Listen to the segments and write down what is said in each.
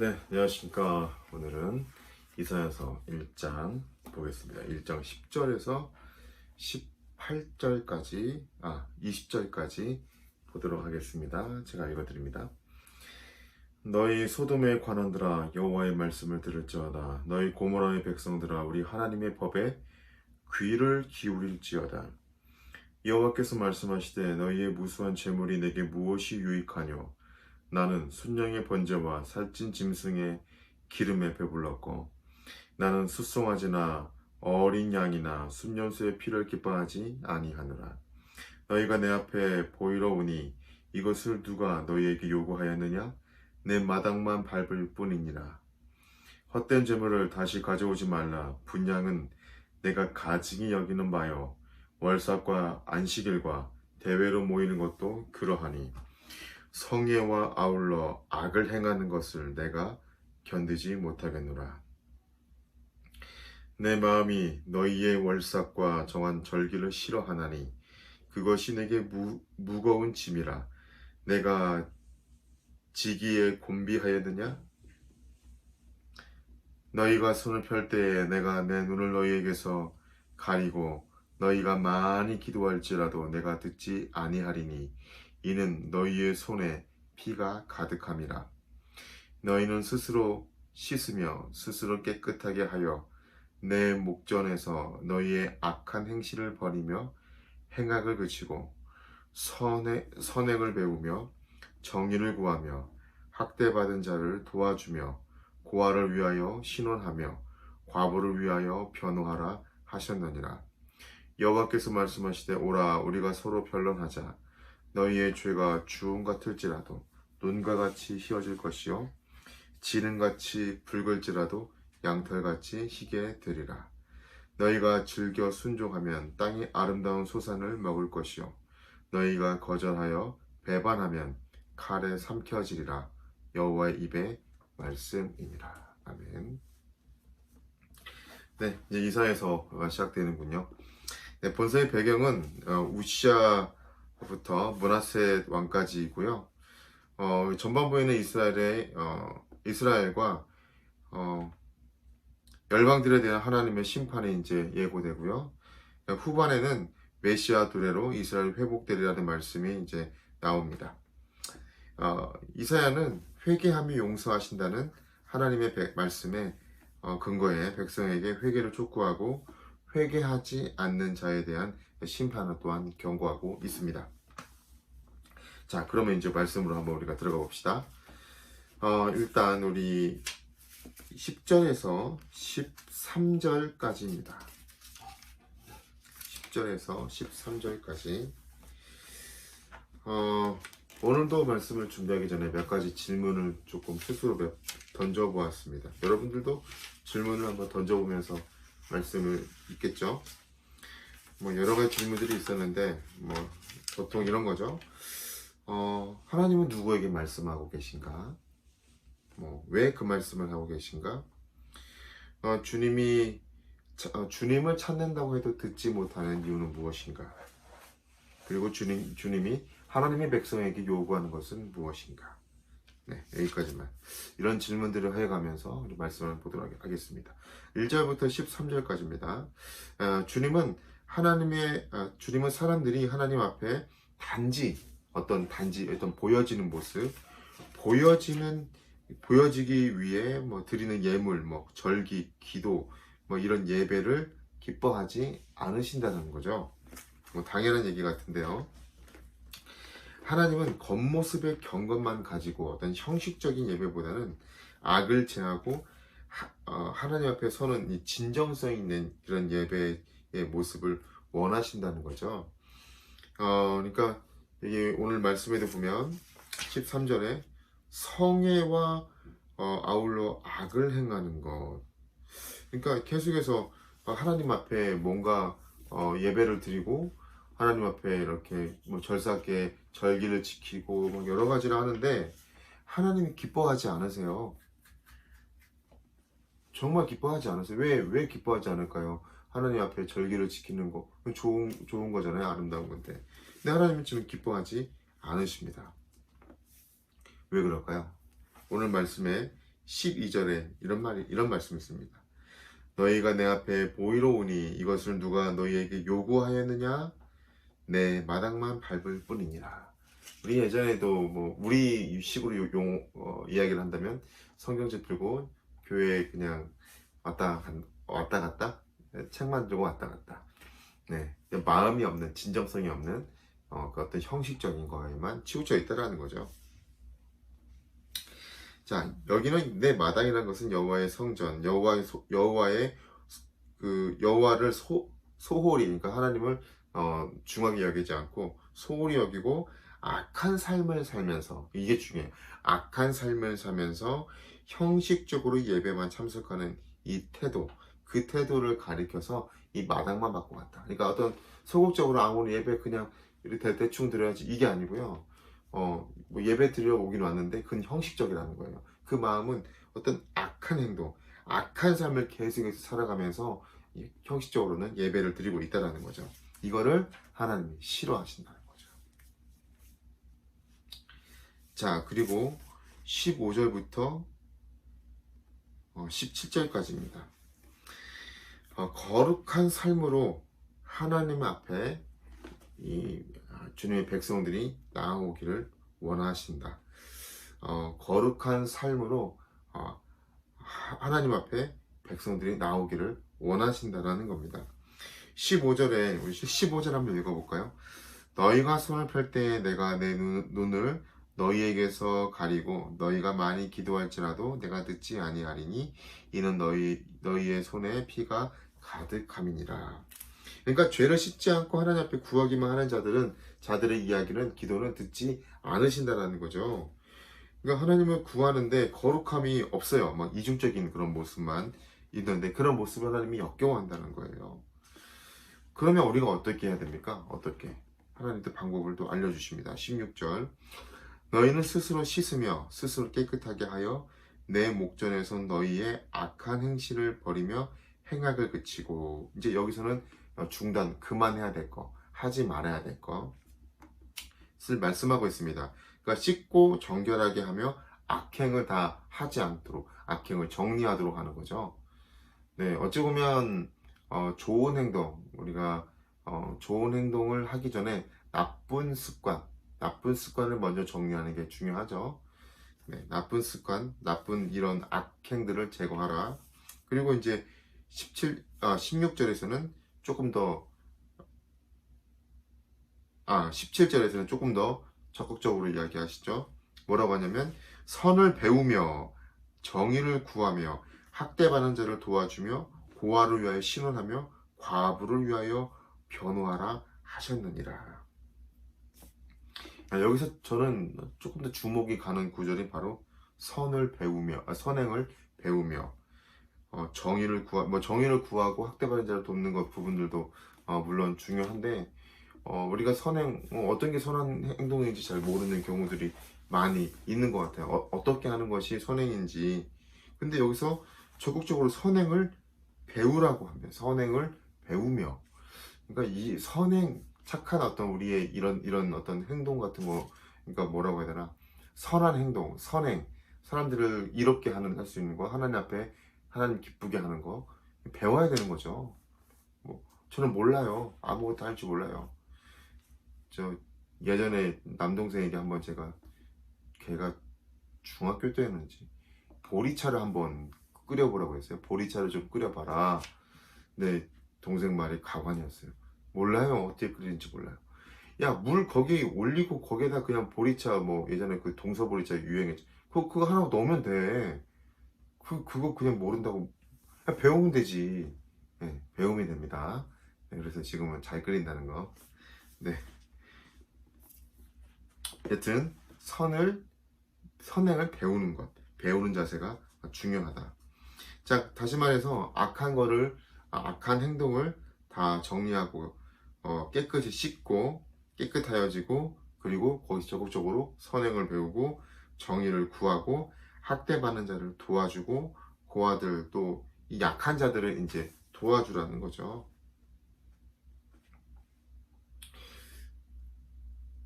네, 안녕하십니까. 오늘은 이사야서 1장 보겠습니다. 1장 10절에서 18절까지, 아, 20절까지 보도록 하겠습니다. 제가 읽어드립니다. 너희 소돔의 관원들아 여호와의 말씀을 들을지어다 너희 고모라의 백성들아 우리 하나님의 법에 귀를 기울일지어다 여호와께서 말씀하시되 너희의 무수한 재물이 내게 무엇이 유익하뇨 나는 순양의 번제와 살찐 짐승의 기름에 배불렀고 나는 숫송아지나 어린 양이나 순년수의 피를 기뻐하지 아니하노라. 너희가 내 앞에 보이러 오니 이것을 누가 너희에게 요구하였느냐? 내 마당만 밟을 뿐이니라. 헛된 재물을 다시 가져오지 말라. 분양은 내가 가증히 여기는 바요. 월삭과 안식일과 대회로 모이는 것도 그러하니 성애와 아울러 악을 행하는 것을 내가 견디지 못하겠노라. 내 마음이 너희의 월삭과 정한 절기를 싫어하나니 그것이 내게 무, 무거운 짐이라 내가 지기에 곤비하였느냐? 너희가 손을 펼 때에 내가 내 눈을 너희에게서 가리고 너희가 많이 기도할지라도 내가 듣지 아니하리니 이는 너희의 손에 피가 가득함이라. 너희는 스스로 씻으며 스스로 깨끗하게 하여 내 목전에서 너희의 악한 행실을 버리며 행악을 그치고 선해, 선행을 배우며 정의를 구하며 학대받은 자를 도와주며 고아를 위하여 신원하며 과부를 위하여 변호하라 하셨느니라. 여호와께서 말씀하시되 오라 우리가 서로 변론하자 너희의 죄가 주홍 같을지라도 눈과 같이 희어질 것이요. 지는 같이 붉을지라도 양털같이 희게 되리라. 너희가 즐겨 순종하면 땅의 아름다운 소산을 먹을 것이요. 너희가 거절하여 배반하면 칼에 삼켜지리라. 여호와의 입에 말씀이니라. 아멘. 네, 이제 이사에서 시작되는군요. 네, 본서의 배경은 어, 우시아 부터 문하세 왕까지이고요. 어, 전반부에는 이스라엘의 어, 이스라엘과 어, 열방들에 대한 하나님의 심판이 이제 예고되고요. 후반에는 메시아 두레로 이스라엘 회복되리라는 말씀이 이제 나옵니다. 어, 이사야는 회개함이 용서하신다는 하나님의 백- 말씀에 어, 근거에 백성에게 회개를 촉구하고 회개하지 않는 자에 대한 심판을 또한 경고하고 있습니다. 자, 그러면 이제 말씀으로 한번 우리가 들어가 봅시다. 어, 일단 우리 10절에서 13절까지입니다. 10절에서 13절까지. 어, 오늘도 말씀을 준비하기 전에 몇 가지 질문을 조금 스스로 몇 던져보았습니다. 여러분들도 질문을 한번 던져보면서 말씀을 읽겠죠. 뭐 여러 가지 질문들이 있었는데 뭐 보통 이런 거죠. 어, 하나님은 누구에게 말씀하고 계신가? 뭐 왜 그 말씀을 하고 계신가? 어, 주님이 자- 어, 주님을 찾는다고 해도 듣지 못하는 이유는 무엇인가? 그리고 주님 주님이 하나님의 백성에게 요구하는 것은 무엇인가? 네, 여기까지만. 이런 질문들을 해가면서 말씀을 보도록 하겠습니다. 1절부터 13절까지입니다. 어, 주님은 하나님의, 어, 주님은 사람들이 하나님 앞에 단지, 어떤 단지, 어떤 보여지는 모습, 보여지는, 보여지기 위해 뭐 드리는 예물, 뭐 절기, 기도, 뭐 이런 예배를 기뻐하지 않으신다는 거죠. 뭐 당연한 얘기 같은데요. 하나님은 겉모습의 경건만 가지고 어떤 형식적인 예배보다는 악을 제하고 하, 나님 앞에 서는 이 진정성 있는 그런 예배의 모습을 원하신다는 거죠. 어, 그러니까 이게 오늘 말씀에도 보면 13절에 성애와 어, 아울러 악을 행하는 것. 그러니까 계속해서 하나님 앞에 뭔가 어, 예배를 드리고 하나님 앞에 이렇게 뭐 절삭게 절기를 지키고 뭐 여러 가지를 하는데 하나님이 기뻐하지 않으세요. 정말 기뻐하지 않으세요. 왜, 왜 기뻐하지 않을까요? 하나님 앞에 절기를 지키는 거 좋은, 좋은 거잖아요. 아름다운 건데. 근데 하나님은 지금 기뻐하지 않으십니다. 왜 그럴까요? 오늘 말씀에 12절에 이런 말이 이런 말씀이 있습니다. 너희가 내 앞에 보이러 오니 이것을 누가 너희에게 요구하였느냐? 내 마당만 밟을 뿐이니라. 우리 예전에도 뭐 우리 식으로 요- 용 어, 이야기를 한다면 성경책 들고 교회에 그냥 왔다 간- 왔다 갔다 책만 들고 왔다 갔다. 네, 마음이 없는 진정성이 없는 어, 그 어떤 형식적인 거에만 치우쳐 있다라는 거죠. 자, 여기는 내 마당이라는 것은 여호와의 성전, 여호와의 소, 여호와의 그 여호와를 소 소홀히 그러니까 하나님을 어, 중하게 여기지 않고 소홀히 여기고 악한 삶을 살면서 이게 중요해요. 악한 삶을 살면서 형식적으로 예배만 참석하는 이 태도, 그 태도를 가리켜서 이 마당만 받고 갔다. 그러니까 어떤 소극적으로 아무리 예배 그냥 이렇게 대충 드려야지 이게 아니고요. 어, 뭐 예배 드리러 오긴 왔는데 그건 형식적이라는 거예요. 그 마음은 어떤 악한 행동, 악한 삶을 계속해서 살아가면서 이- 형식적으로는 예배를 드리고 있다라는 거죠. 이거를 하나님이 싫어하신다는 거죠. 자, 그리고 15절부터 17절까지입니다. 어, 거룩한 삶으로 하나님 앞에 이 아, 주님의 백성들이 나아오기를 원하신다. 어, 거룩한 삶으로 어, 하- 하나님 앞에 백성들이 나오기를 원하신다라는 겁니다. 15절에 우리 15절 한번 읽어볼까요? 너희가 손을 펼 때에 내가 내 눈, 눈을 너희에게서 가리고 너희가 많이 기도할지라도 내가 듣지 아니하리니 이는 너희 너희의 손에 피가 가득함이니라. 그러니까 죄를 씻지 않고 하나님 앞에 구하기만 하는 자들은 자들의 이야기는 기도는 듣지 않으신다라는 거죠. 그러니까 하나님을 구하는데 거룩함이 없어요. 막 이중적인 그런 모습만 있는데 그런 모습을 하나님이 역겨워한다는 거예요. 그러면 우리가 어떻게 해야 됩니까? 어떻게? 하나님도 방법을 또 알려주십니다. 16절. 너희는 스스로 씻으며 스스로 깨끗하게 하여 내 목전에선 너희의 악한 행실을 버리며 행악을 그치고 이제 여기서는 중단 그만해야 될 거 하지 말아야 될 것을 말씀하고 있습니다. 그러니까 씻고 정결하게 하며 악행을 다 하지 않도록 악행을 정리하도록 하는 거죠. 네, 어찌 보면 어, 좋은 행동 우리가 어, 좋은 행동을 하기 전에 나쁜 습관 나쁜 습관을 먼저 정리하는 게 중요하죠. 네, 나쁜 습관, 나쁜 이런 악행들을 제거하라. 그리고 이제 17, 아, 16절에서는 조금 더, 아, 17절에서는 조금 더 적극적으로 이야기하시죠. 뭐라고 하냐면, 선을 배우며, 정의를 구하며, 학대받는 자를 도와주며, 고아를 위하여 신원하며, 과부를 위하여 변호하라 하셨느니라. 아, 여기서 저는 조금 더 주목이 가는 구절이 바로 선을 배우며, 아, 선행을 배우며, 어, 정의를 구하, 뭐 정의를 구하고 학대받은 자를 돕는 것 부분들도 어, 물론 중요한데 어, 우리가 선행 어, 떤 게 선한 행동인지 잘 모르는 경우들이 많이 있는 것 같아요. 어, 떻게 하는 것이 선행인지. 근데 여기서 적극적으로 선행을 배우라고 하면 선행을 배우며, 그러니까 이 선행 착한 어떤 우리의 이런 이런 어떤 행동 같은 거, 그러니까 뭐라고 해야 되나 선한 행동, 선행, 사람들을 이롭게 하는 할 수 있는 거 하나님 앞에 하나님 기쁘게 하는 거 배워야 되는 거죠. 뭐 저는 몰라요. 아무것도 할 줄 몰라요. 저 예전에 남동생에게 한번 제가 걔가 중학교 때였는지 보리차를 한번 끓여보라고 했어요. 보리차를 좀 끓여봐라. 네 동생 말이 가관이었어요. 몰라요. 어떻게 끓이는지 몰라요. 야 물 거기 올리고 거기에다 그냥 보리차 뭐 예전에 그 동서보리차 유행했지. 그거 그거 하나 넣으면 돼. 그, 그거 그냥 모른다고. 그냥 배우면 되지. 네, 배우면 됩니다. 네, 그래서 지금은 잘 끓인다는 거. 네. 여튼, 선을, 선행을 배우는 것. 배우는 자세가 중요하다. 자, 다시 말해서, 악한 거를, 아, 악한 행동을 다 정리하고, 어, 깨끗이 씻고, 깨끗하여지고, 그리고 거기서 적극적으로 선행을 배우고, 정의를 구하고, 학대받는 자를 도와주고 고아들 또 이 약한 자들을 이제 도와주라는 거죠.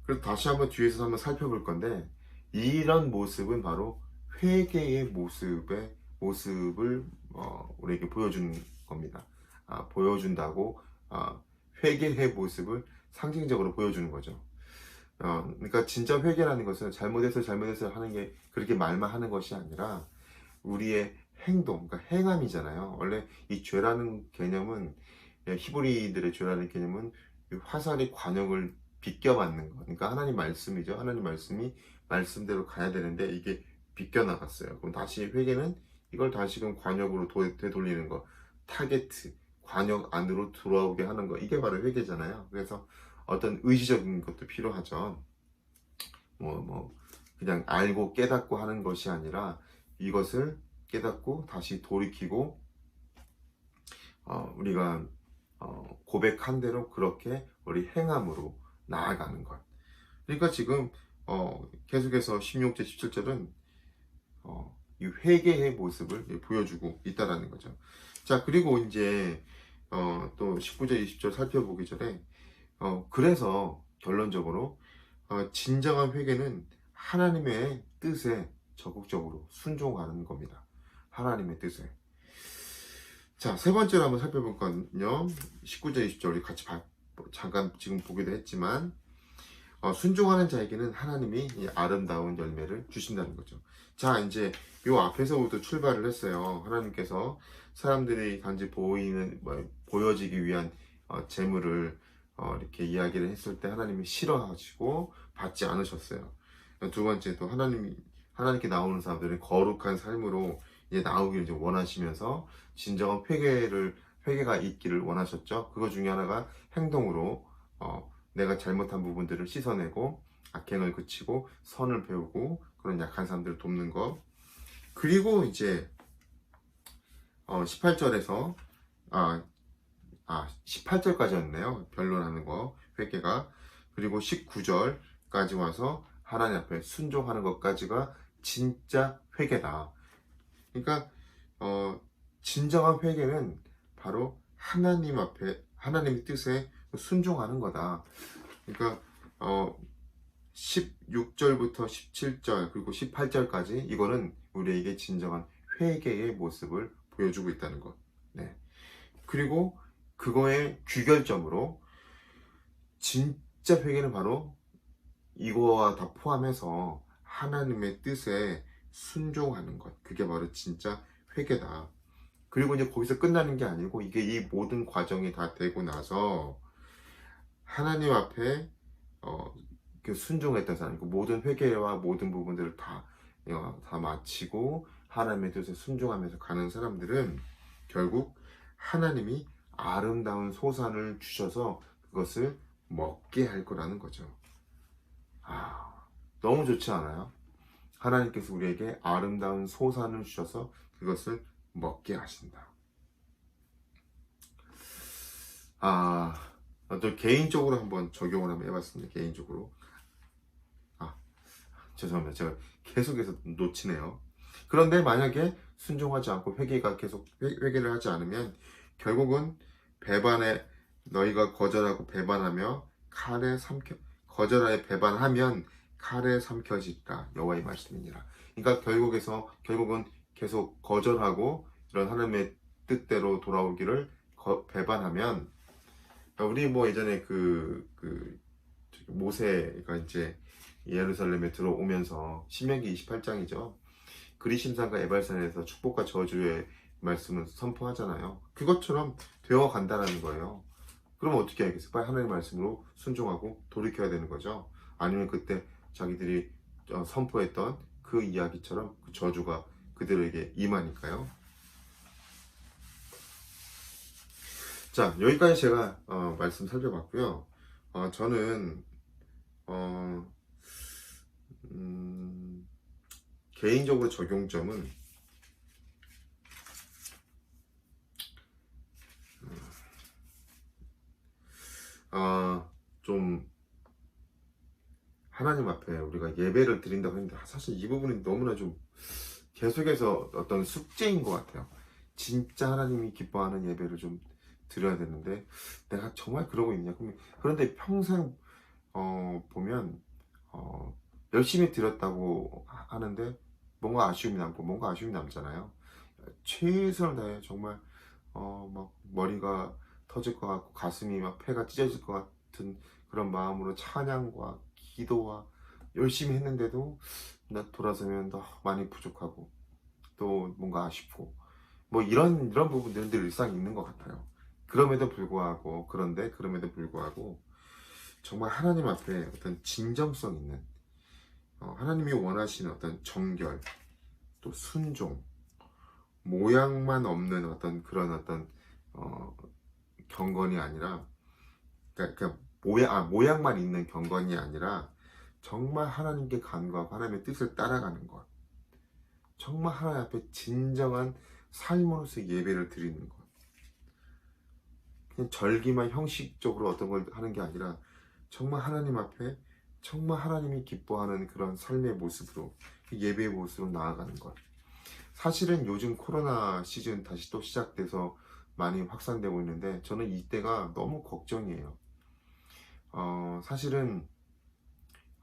그래서 다시 한번 뒤에서 한번 살펴볼 건데 이런 모습은 바로 회개의 모습의 모습을 어, 우리에게 보여주는 겁니다. 아, 보여준다고 아, 회개의 모습을 상징적으로 보여주는 거죠. 어, 그러니까 진짜 회개라는 것은 잘못해서 잘못해서 하는 게 그렇게 말만 하는 것이 아니라 우리의 행동, 그러니까 행함이잖아요. 원래 이 죄라는 개념은 예, 히브리들의 죄라는 개념은 이 화살이 관역을 비껴맞는 거. 그러니까 하나님 말씀이죠. 하나님 말씀이 말씀대로 가야 되는데 이게 비껴 나갔어요. 그럼 다시 회개는 이걸 다시금 관역으로 도- 되돌리는 거. 타겟트, 관역 안으로 들어오게 하는 거. 이게 바로 회개잖아요. 그래서 어떤 의지적인 것도 필요하죠. 뭐, 뭐, 그냥 알고 깨닫고 하는 것이 아니라 이것을 깨닫고 다시 돌이키고, 어, 우리가 어, 고백한 대로 그렇게 우리 행함으로 나아가는 것. 그러니까 지금 어, 계속해서 16절, 17절은 어, 이 회개의 모습을 보여주고 있다라는 거죠. 자, 그리고 이제 어, 또 19절, 20절 살펴보기 전에 어, 그래서 결론적으로 어, 진정한 회개는 하나님의 뜻에 적극적으로 순종하는 겁니다. 하나님의 뜻에. 자, 세 번째로 한번 살펴볼 건요. 19절, 20절 우리 같이 봐- 잠깐 지금 보기도 했지만 어, 순종하는 자에게는 하나님이 이 아름다운 열매를 주신다는 거죠. 자, 이제 요 앞에서부터 출발을 했어요. 하나님께서 사람들이 단지 보이는 뭐, 보여지기 위한 어, 재물을 어, 이렇게 이야기를 했을 때 하나님이 싫어하시고 받지 않으셨어요. 두 번째 또 하나님이 하나님께 나오는 사람들은 거룩한 삶으로 이제 나오기를 이제 원하시면서 진정한 회개를 회개가 있기를 원하셨죠. 그거 중에 하나가 행동으로 어, 내가 잘못한 부분들을 씻어내고 악행을 그치고 선을 배우고 그런 약한 사람들을 돕는 것. 그리고 이제 어, 18절에서 아, 아 18절까지였네요. 변론하는 거 회개가 그리고 19절까지 와서 하나님 앞에 순종하는 것까지가 진짜 회개다. 그러니까 어, 진정한 회개는 바로 하나님 앞에 하나님의 뜻에 순종하는 거다. 그러니까 어 16절부터 17절 그리고 18절까지 이거는 우리에게 진정한 회개의 모습을 보여주고 있다는 것. 네. 그리고 그거의 귀결점으로 진짜 회개는 바로 이거와 다 포함해서 하나님의 뜻에 순종하는 것. 그게 바로 진짜 회개다. 그리고 이제 거기서 끝나는 게 아니고 이게 이 모든 과정이 다 되고 나서 하나님 앞에 어, 그 순종했던 사람, 그 모든 회개와 모든 부분들을 다, 어, 다 마치고 하나님의 뜻에 순종하면서 가는 사람들은 결국 하나님이 아름다운 소산을 주셔서 그것을 먹게 할 거라는 거죠. 아, 너무 좋지 않아요? 하나님께서 우리에게 아름다운 소산을 주셔서 그것을 먹게 하신다. 아, 또 개인적으로 한번 적용을 한번 해봤습니다. 개인적으로. 아, 죄송합니다. 제가 계속해서 놓치네요. 그런데 만약에 순종하지 않고 회개가 계속 회, 회개를 하지 않으면 결국은 배반에 너희가 거절하고 배반하며 칼에 삼켜 거절하여 배반하면 칼에 삼켜지리라 여호와의 말씀이니라. 그러니까 결국에서 결국은 계속 거절하고 이런 하나님의 뜻대로 돌아오기를 거- 배반하면 우리 뭐 예전에 그, 그 모세가 이제 예루살렘에 들어오면서 신명기 28장이죠. 그리심산과 에발산에서 축복과 저주의 말씀을 선포하잖아요. 그것처럼 되어 간다라는 거예요. 그럼 어떻게 하겠어요? 빨리 하나님의 말씀으로 순종하고 돌이켜야 되는 거죠. 아니면 그때 자기들이 어, 선포했던 그 이야기처럼 그 저주가 그들에게 임하니까요. 자, 여기까지 제가 어, 말씀 살펴봤고요. 어, 저는 어, 음, 개인적으로 적용점은 어, 좀 하나님 앞에 우리가 예배를 드린다고 했는데 사실 이 부분이 너무나 좀 계속해서 어떤 숙제인 것 같아요. 진짜 하나님이 기뻐하는 예배를 좀 드려야 되는데 내가 정말 그러고 있냐? 그런데 평생 어, 보면 어, 열심히 드렸다고 하- 하는데 뭔가 아쉬움이 남고 뭔가 아쉬움이 남잖아요. 최선을 다해 정말 어 막 머리가 터질 것 같고 가슴이 막 폐가 찢어질 것 같은 그런 마음으로 찬양과 기도와 열심히 했는데도 나 돌아서면 더 많이 부족하고 또 뭔가 아쉽고 뭐 이런 이런 부분들은 늘 일상에 있는 것 같아요. 그럼에도 불구하고 그런데 그럼에도 불구하고 정말 하나님 앞에 어떤 진정성 있는 어, 하나님이 원하시는 어떤 정결 또 순종 모양만 없는 어떤 그런 어떤 어, 경건이 아니라 그러니까, 그러니까 모양 아, 모양만 있는 경건이 아니라 정말 하나님께 간구하고 하나님의 뜻을 따라가는 것 정말 하나님 앞에 진정한 삶으로서 예배를 드리는 것 그냥 절기만 형식적으로 어떤 걸 하는 게 아니라 정말 하나님 앞에 정말 하나님이 기뻐하는 그런 삶의 모습으로 예배의 모습으로 나아가는 것. 사실은 요즘 코로나 시즌 다시 또 시작돼서 많이 확산되고 있는데 저는 이때가 너무 걱정이에요. 어, 사실은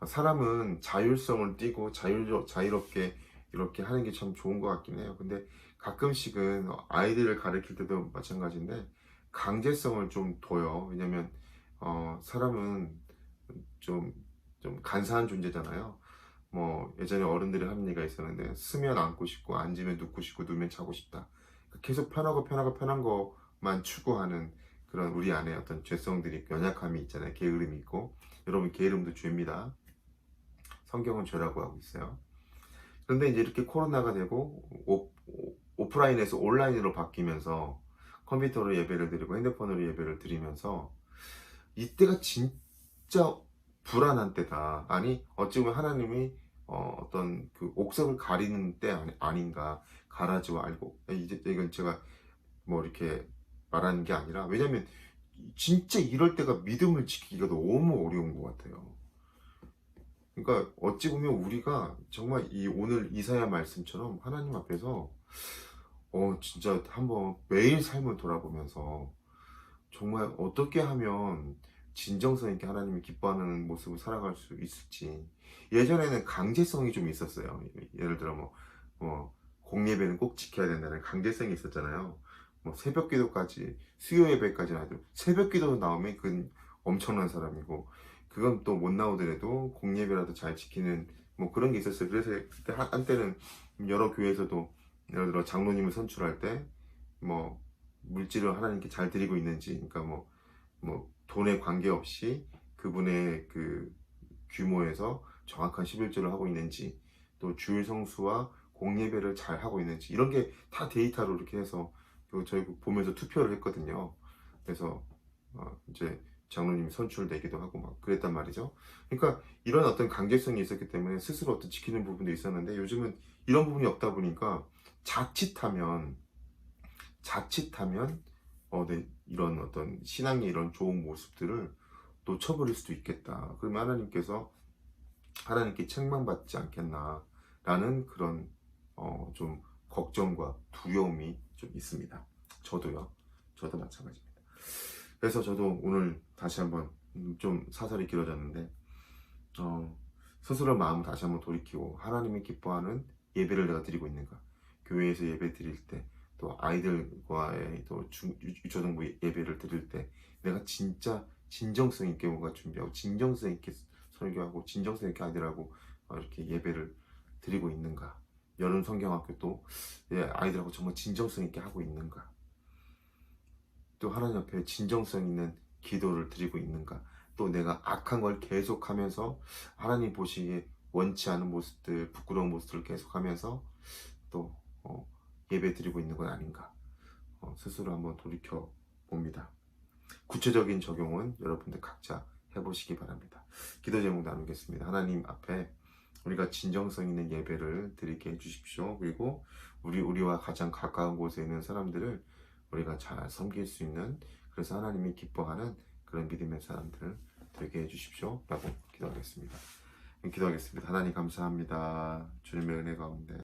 사람은 자율성을 띠고 자유, 자유롭게 이렇게 하는 게 참 좋은 것 같긴 해요. 근데 가끔씩은 아이들을 가르칠 때도 마찬가지인데 강제성을 좀 둬요. 왜냐면 어, 사람은 좀, 좀 간사한 존재잖아요. 뭐 예전에 어른들이 하는 얘기가 있었는데 쓰면 앉고 싶고 앉으면 눕고 싶고 누우면 자고 싶다. 계속 편하고 편하고 편한 것만 추구하는 그런 우리 안에 어떤 죄성들이 연약함이 있잖아요. 게으름이 있고 여러분 게으름도 죄입니다. 성경은 죄라고 하고 있어요. 그런데 이제 이렇게 코로나가 되고 오, 오프라인에서 온라인으로 바뀌면서 컴퓨터로 예배를 드리고 핸드폰으로 예배를 드리면서 이때가 진짜 불안한 때다. 아니 어찌 보면 하나님이 어, 어떤 그 옥석을 가리는 때 아니- 아닌가 가라지와 알고 이제 이건 제가 뭐 이렇게 말하는 게 아니라 왜냐면 진짜 이럴 때가 믿음을 지키기가 너무 어려운 것 같아요. 그러니까 어찌 보면 우리가 정말 이 오늘 이사야 말씀처럼 하나님 앞에서 어 진짜 한번 매일 삶을 돌아보면서 정말 어떻게 하면 진정성 있게 하나님이 기뻐하는 모습을 살아갈 수 있을지 예전에는 강제성이 좀 있었어요. 예를 들어 뭐, 뭐 공예배는 꼭 지켜야 된다는 강제성이 있었잖아요. 뭐 새벽 기도까지 수요 예배까지 나도 새벽 기도 나오면 그건 엄청난 사람이고 그건 또 못 나오더라도 공예배라도 잘 지키는 뭐 그런 게 있었어요. 그래서 그때 한- 한때는 여러 교회에서도 예를 들어 장로님을 선출할 때 뭐 물질을 하나님께 잘 드리고 있는지 그러니까 뭐뭐 돈에 관계없이 그분의 그 규모에서 정확한 11조를 하고 있는지 또 주일 성수와 공예배를 잘 하고 있는지 이런 게 다 데이터로 이렇게 해서 그 저희 보면서 투표를 했거든요. 그래서 어 이제 장로님이 선출되기도 하고 막 그랬단 말이죠. 그러니까 이런 어떤 강제성이 있었기 때문에 스스로 어떤 지키는 부분도 있었는데 요즘은 이런 부분이 없다 보니까 자칫하면 자칫하면 어, 네, 이런 어떤 신앙의 이런 좋은 모습들을 놓쳐버릴 수도 있겠다. 그러면 하나님께서 하나님께 책망받지 않겠나라는 그런 어, 좀 걱정과 두려움이 좀 있습니다. 저도요. 저도 마찬가지입니다. 그래서 저도 오늘 다시 한번 음, 좀 사설이 길어졌는데 어, 스스로 마음을 다시 한번 돌이키고 하나님이 기뻐하는 예배를 내가 드리고 있는가 교회에서 예배 드릴 때 또 아이들과의 또 중, 유- 유초등부 예배를 드릴 때 내가 진짜 진정성 있게 뭔가 준비하고 진정성 있게 설교하고 진정성 있게 아이들하고 어, 이렇게 예배를 드리고 있는가? 여름 성경학교도 예, 아이들하고 정말 진정성 있게 하고 있는가? 또 하나님 앞에 진정성 있는 기도를 드리고 있는가? 또 내가 악한 걸 계속하면서 하나님 보시기에 원치 않은 모습들 부끄러운 모습들을 계속하면서 또 어, 예배 드리고 있는 건 아닌가 어, 스스로 한번 돌이켜 봅니다. 구체적인 적용은 여러분들 각자 해보시기 바랍니다. 기도 제목 나누겠습니다. 하나님 앞에 우리가 진정성 있는 예배를 드리게 해주십시오. 그리고 우리 우리와 가장 가까운 곳에 있는 사람들을 우리가 잘 섬길 수 있는 그래서 하나님이 기뻐하는 그런 믿음의 사람들 되게 해주십시오. 라고 기도하겠습니다. 기도하겠습니다. 하나님 감사합니다. 주님의 은혜 가운데